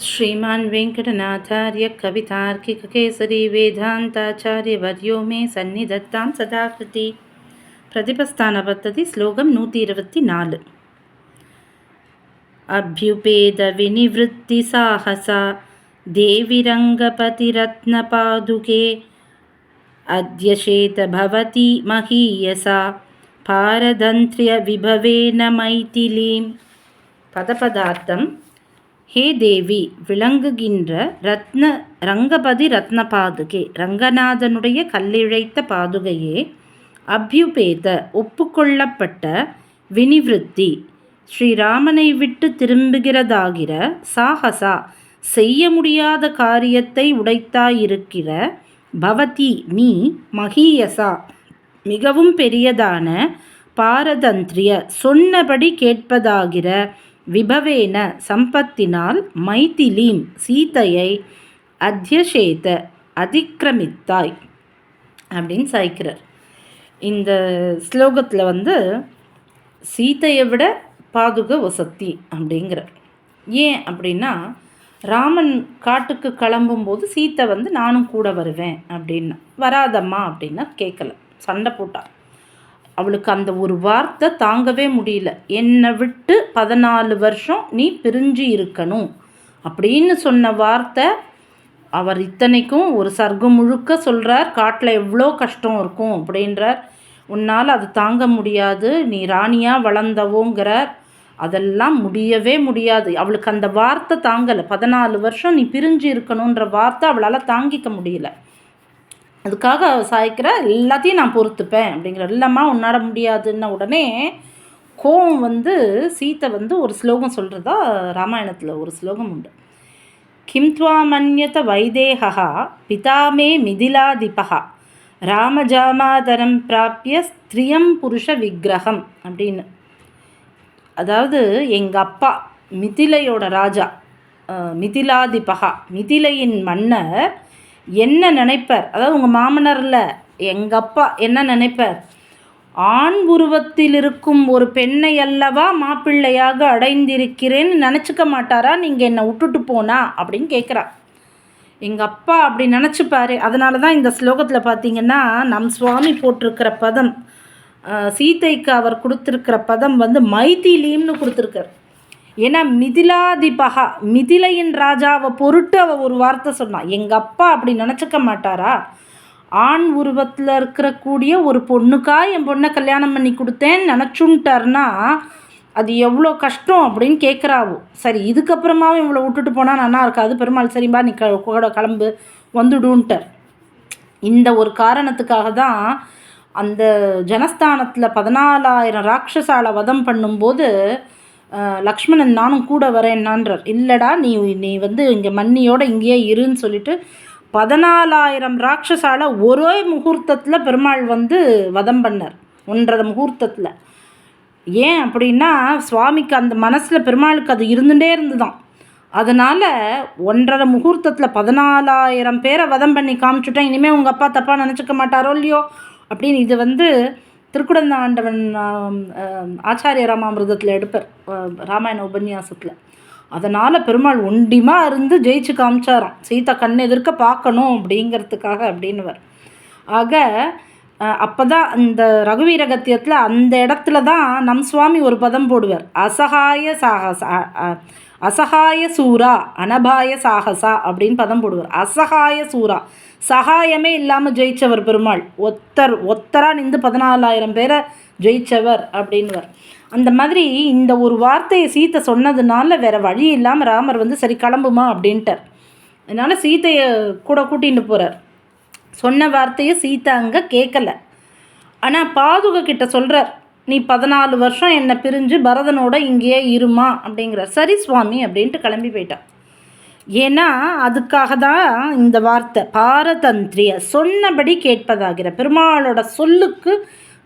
श्रीमान् वेङ्कटनाथार्य कवितार्किककेसरी वेदान्ताचार्यवर्यो मे सन्निधत्तां सदाकृति ಪ್ರತಿಪಸ್ಥಾನ ಪದ್ಧತಿ ಶ್ಲೋಕಂ ನೂತಿ ಇರುವತ್ತಿ ನಾಲ್ ಅಭ್ಯುಪೇದ ವಿನಿವೃತ್ತಿ ಸಾಹಸ ದೇವಿರಂಗಪತಿರತ್ನಪಾದುಕೆ ಅಧ್ಯಶೇತ ಭವತಿ ಮಹೀಯಸ ಪಾರದಂತ್ರ್ಯ ವಿಭವೇನ ಮೈಥಿಲೀಂ ಪದಪದಾರ್ಥಂ ஹே தேவி விளங்குகின்ற ரத்ன ரங்கபதி ரத்ன பாதுகே ரங்கநாதனுடைய கல்லிழைத்த பாதுகையே அபியுபேத ஒப்புக்கொள்ளப்பட்ட வினிவிருத்தி ஸ்ரீராமனை விட்டு திரும்புகிறதாகிற சாகசா செய்ய முடியாத காரியத்தை உடைத்தாயிருக்கிற பவதி நீ மகீயசா மிகவும் பெரியதான பாரதந்திரிய சொன்னபடி கேட்பதாகிற விபவேன சம்பத்தினால் மைதிலீம் சீதையை அத்தியசேத அதிக்கிரமித்தாய் அப்படின்னு சாய்க்கிறார். இந்த ஸ்லோகத்தில் வந்து சீதையை விட பாதுக வசத்தி அப்படிங்கிறார். ஏன் அப்படின்னா ராமன் காட்டுக்கு கிளம்பும்போது சீத்தை வந்து நானும் கூட வருவேன் அப்படின்னா வராதம்மா அப்படின்னா கேட்கல. சண்டை போட்டார் அவளுக்கு அந்த ஒரு வார்த்தை தாங்கவே முடியல. என்னை விட்டு பதினாலு வருஷம் நீ பிரிஞ்சு இருக்கணும் அப்படின்னு சொன்ன வார்த்தை அவர் இத்தனைக்கும் ஒரு சர்க்கம் முழுக்க சொல்கிறார் காட்டில் எவ்வளோ கஷ்டம் இருக்கும் அப்படின்றார். உன்னால் அது தாங்க முடியாது. நீ ராணியாக வளர்ந்தவோங்கிறார். அதெல்லாம் முடியவே முடியாது. அவளுக்கு அந்த வார்த்தை தாங்கலை. பதினாலு வருஷம் நீ பிரிஞ்சு இருக்கணுன்ற வார்த்தை அவளால் தாங்கிக்க முடியல. அதுக்காக சாய்க்கிற எல்லாத்தையும் நான் பொறுத்துப்பேன் அப்படிங்கிற இல்லைம்மா உன்னாட முடியாதுன்ன உடனே கோவம் வந்து சீத்தை வந்து ஒரு ஸ்லோகம் சொல்கிறதா ராமாயணத்தில் ஒரு ஸ்லோகம் உண்டு. கிம் துவாமன்யத வைதேகா பிதாமே மிதிலாதிபகா ராமஜாமாதரம் பிராப்பிய ஸ்திரியம் புருஷ விக்கிரகம் அப்படின்னு. அதாவது எங்கள் அப்பா மிதிலையோட ராஜா மிதிலாதிபகா மிதிலையின் மன்னர் என்ன நினைப்பார்? அதாவது உங்கள் மாமனரில் எங்கள் அப்பா என்ன நினைப்பார்? ஆண் உருவத்தில் இருக்கும் ஒரு பெண்ணை அல்லவா மாப்பிள்ளையாக அடைந்திருக்கிறேன்னு நினச்சிக்க மாட்டாரா? நீங்கள் என்னை விட்டுட்டு போனா? அப்படின்னு கேட்குறா எங்கள் அப்பா அப்படி நினச்சிப்பாரு. அதனால தான் இந்த ஸ்லோகத்தில் பார்த்தீங்கன்னா நம் சுவாமி போட்டிருக்கிற பதம் சீதைக்கு அவர் கொடுத்துருக்கிற பதம் வந்து மைதிலீம்னு கொடுத்துருக்கார். ஏன்னா மிதிலாதிபகா மிதிலையின் ராஜாவை பொருட்டு அவள் ஒரு வார்த்தை சொன்னான் எங்கள் அப்பா அப்படி நினச்சிக்க மாட்டாரா? ஆண் உருவத்தில் இருக்கிறக்கூடிய ஒரு பொண்ணுக்கா என் பொண்ணை கல்யாணம் பண்ணி கொடுத்தேன்னு நினச்சுன்ட்டார்னா அது எவ்வளோ கஷ்டம் அப்படின்னு கேட்குறாவோ சரி இதுக்கப்புறமாவும் இவ்வளோ விட்டுட்டு போனால் நல்லா இருக்காது. பெருமாள் சரிம்பா நீ க கூட கிளம்பு வந்துடுன்ட்டார். இந்த ஒரு காரணத்துக்காக தான் அந்த ஜனஸ்தானத்தில் பதினாலாயிரம் ராட்சசால வதம் பண்ணும்போது லக்ஷ்மணன் நானும் கூட வரேன்னான்றார் இல்லைடா நீ நீ வந்து இங்கே மன்னியோட இங்கேயே இருன்னு சொல்லிட்டு பதினாலாயிரம் ராட்சசால ஒரே முகூர்த்தத்தில் பெருமாள் வந்து வதம் பண்ணார் ஒன்றரை முகூர்த்தத்தில். ஏன் அப்படின்னா சுவாமிக்கு அந்த மனசில் பெருமாளுக்கு அது இருந்துகிட்டே இருந்துதான். அதனால் ஒன்றரை முகூர்த்தத்தில் பதினாலாயிரம் பேரை வதம் பண்ணி காமிச்சுட்டேன் இனிமேல் உங்கள் அப்பா தப்பாக நினச்சிக்க மாட்டாரோ இல்லையோ அப்படின்னு இது வந்து திருக்குடந்த ஆண்டவன் ஆச்சாரிய ராமாமிரதத்தில் எடுப்பார். ராமாயண உபன்யாசத்தில். அதனால் பெருமாள் ஒண்டிமாக இருந்து ஜெயிச்சு காமிச்சாராம். சீதா கண் எதிர்க்க பார்க்கணும் அப்படிங்கிறதுக்காக அப்படின்னுவர். ஆக அப்போ தான் இந்த ரகுவீரகத்தியத்தில் அந்த இடத்துல தான் நம் சுவாமி ஒரு பதம் போடுவார். அசகாய சாகச அசகாய சூரா அனபாய சாகசா அப்படின்னு பதம் போடுவார். அசகாய சூரா சகாயமே இல்லாமல் ஜெயித்தவர் பெருமாள். ஒத்தர் ஒத்தராக நின்று பதினாலாயிரம் பேரை ஜெயித்தவர் அப்படின்வர் அந்த மாதிரி இந்த ஒரு வார்த்தையை சீத்தை சொன்னதுனால வேறு வழி இல்லாமல் ராமர் வந்து சரி கிளம்புமா அப்படின்ட்டார். அதனால் சீத்தையை கூட கூட்டிகிட்டு போகிறார் சொன்ன வார்த்தையை சீதா அங்கே கேட்கல ஆனால் பாதுக கிட்ட சொல்கிறார் நீ பதினாலு வருஷம் என்னை பிரிஞ்சு பரதனோட இங்கேயே இருமா அப்படிங்கிறார். சரி சுவாமி அப்படின்ட்டு கிளம்பி போயிட்டான். ஏன்னா அதுக்காக தான் இந்த வார்த்தை பாரதந்திரிய சொன்னபடி கேட்பதாகிற பெருமாளோட சொல்லுக்கு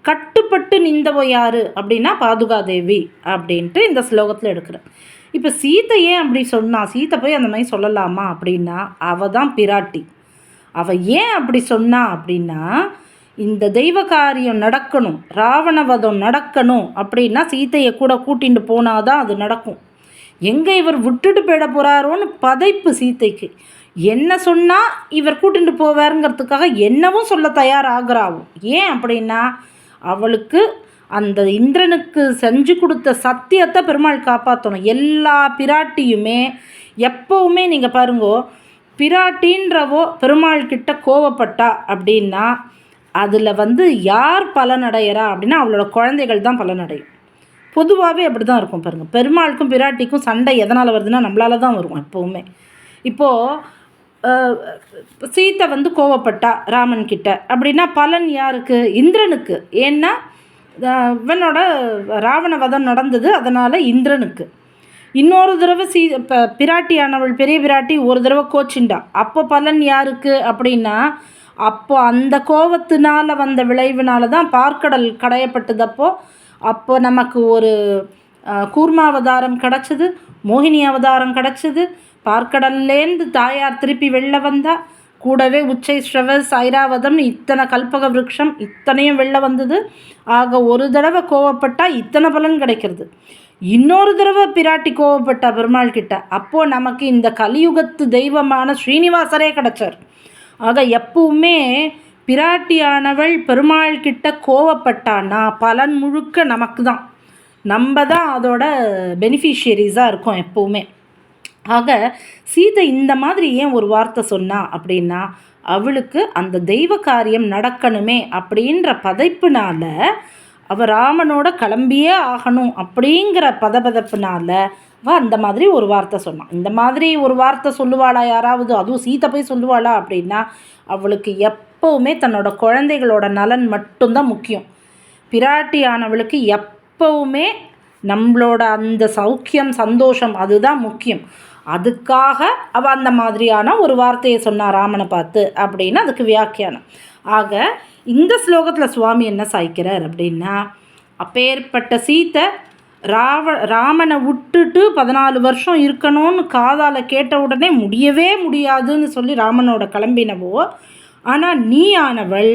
கட்டுப்பட்டு நிந்தவோ யார் அப்படின்னா பாதுகாதேவி அப்படின்ட்டு இந்த ஸ்லோகத்தில் எடுக்கிறேன் இப்போ சீத்தை ஏன் அப்படி சொன்னா சீத்தை போய் அந்த மாதிரி சொல்லலாமா அப்படின்னா அவள் தான் பிராட்டி. அவள் ஏன் அப்படி சொன்னா அப்படின்னா இந்த தெய்வ காரியம் நடக்கணும் ராவணவதம் நடக்கணும் அப்படின்னா சீத்தையை கூட கூட்டிகிட்டு போனால் தான் அது நடக்கும். எங்கே இவர் விட்டுட்டு போயிட போகிறாரோன்னு பதைப்பு சீத்தைக்கு. என்ன சொன்னால் இவர் கூட்டிகிட்டு போவாருங்கிறதுக்காக என்னவும் சொல்ல தயாராகிறாவும் ஏன் அப்படின்னா அவளுக்கு அந்த இந்திரனுக்கு செஞ்சு கொடுத்த சத்தியத்தை பெருமாள் காப்பாற்றணும் எல்லா பிராட்டியுமே எப்போவுமே நீங்கள் பாருங்கோ பிராட்டின்றவோ பெருமாள் கிட்ட கோவப்பட்டா அப்படின்னா அதில் வந்து யார் பலனடைகிறா அப்படின்னா அவளோட குழந்தைகள் தான் பலனடையும். பொதுவாகவே அப்படி தான் இருக்கும் பாருங்கள் பெருமாளுக்கும் பிராட்டிக்கும் சண்டை எதனால் வருதுன்னா நம்மளால தான் வரும் எப்போவுமே. இப்போது சீத்தை வந்து கோவப்பட்டா ராமன் கிட்ட அப்படின்னா பலன் யாருக்கு? இந்திரனுக்கு. ஏன்னா இவனோட ராவண வதம் நடந்தது அதனால் இந்திரனுக்கு. இன்னொரு தடவை சீ இப்போ பிராட்டியானவள் பெரிய பிராட்டி ஒரு தடவை கோச்சிண்டா. அப்போ பலன் யாருக்கு அப்படின்னா அப்போ அந்த கோவத்தினால் வந்த விளைவினால தான் பார்க்கடல் கடையப்பட்டதப்போ அப்போ நமக்கு ஒரு கூர்மாவதாரம் கிடச்சிது மோகினி அவதாரம் கிடச்சிது பார்க்கடல்லேருந்து தாயார் திருப்பி வெளில வந்தால் கூடவே உச்சை ஸ்ரவ சைராவதம் இத்தனை கல்பக விரக்ஷம் இத்தனையும் வெளில வந்தது. ஆக ஒரு தடவை கோவப்பட்டால் இத்தனை பலன் கிடைக்கிறது. இன்னொரு தடவை பிராட்டி கோவப்பட்டா பெருமாள் கிட்ட அப்போது நமக்கு இந்த கலியுகத்து தெய்வமான ஸ்ரீனிவாசரே கிடச்சார். ஆக எப்பவுமே பிராட்டியானவள் பெருமாள் கிட்ட கோவப்பட்டான்னா பலன் முழுக்க நமக்கு தான் நம்ம தான் அதோட பெனிஃபிஷியரிஸாக இருக்கோம் எப்போவுமே. ஆக சீதை இந்த மாதிரி ஏன் ஒரு வார்த்தை சொன்னா? அப்படின்னா அவளுக்கு அந்த தெய்வ காரியம் நடக்கணுமே அப்படின்ற பதைப்புனால அவள் ராமனோட கிளம்பியே ஆகணும் அப்படிங்கிற பதபதப்புனால வா அந்த மாதிரி ஒரு வார்த்தை சொன்னான். இந்த மாதிரி ஒரு வார்த்தை சொல்லுவாளா யாராவது? அதுவும் சீத்தை போய் சொல்லுவாளா அப்படின்னா அவளுக்கு எப்போவுமே தன்னோட குழந்தைகளோட நலன் மட்டும்தான் முக்கியம். பிராட்டியானவளுக்கு எப்போவுமே நம்மளோட அந்த சௌக்கியம் சந்தோஷம் அதுதான் முக்கியம். அதுக்காக அவள் அந்த மாதிரியான ஒரு வார்த்தையை சொன்னார் ராமனை பார்த்து அப்படின்னு அதுக்கு வியாக்கியானம். ஆக இந்த ஸ்லோகத்தில் சுவாமி என்ன சாய்க்கிறார் அப்படின்னா அப்பேற்பட்ட சீத்தை ராவ ராமனை விட்டுட்டு பதினாலு வருஷம் இருக்கணும்னு காதால் கேட்ட உடனே முடியவே முடியாதுன்னு சொல்லி ராமனோட கிளம்பினவோ ஆனால் நீ ஆனவள்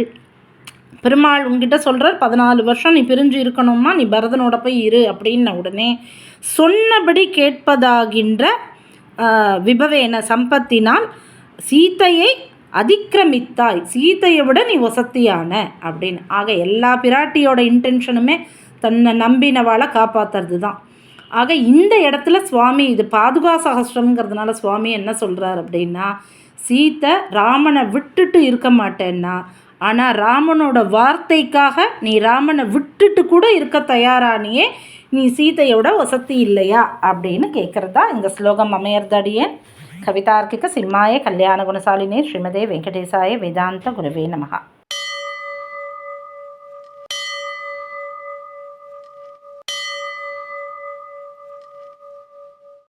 பெருமாள் உங்ககிட்ட சொல்கிறார் பதினாலு வருஷம் நீ பிரிஞ்சு இருக்கணுமா நீ பரதனோட போய் இரு அப்படின்ன உடனே சொன்னபடி கேட்பதாகின்ற விபவேன சம்பத்தினால் சீத்தையை அதிக்கிரமித்தாய் சீத்தையை விட நீ வசத்தியான அப்படின்னு. ஆக எல்லா பிராட்டியோட இன்டென்ஷனுமே தன்னை நம்பினவாளை காப்பாற்றுறது தான் ஆக இந்த இடத்துல சுவாமி இது பாதுகா சகசிரம்ங்கிறதுனால சுவாமி என்ன சொல்கிறார் அப்படின்னா சீத்தை ராமனை விட்டுட்டு இருக்க மாட்டேன்னா ஆனால் ராமனோட வார்த்தைக்காக நீ ராமனை விட்டுட்டு கூட இருக்க தயாரானியே நீ சீதையோட வசதி இல்லையா? அப்படின்னு கேட்குறதா இந்த ஸ்லோகம் அமையர்தடியன் கவிதார்க்கிக சிம்மாய கல்யாண குணசாலினே ஸ்ரீமதே வெங்கடேசாய வேதாந்த குருவே நமகா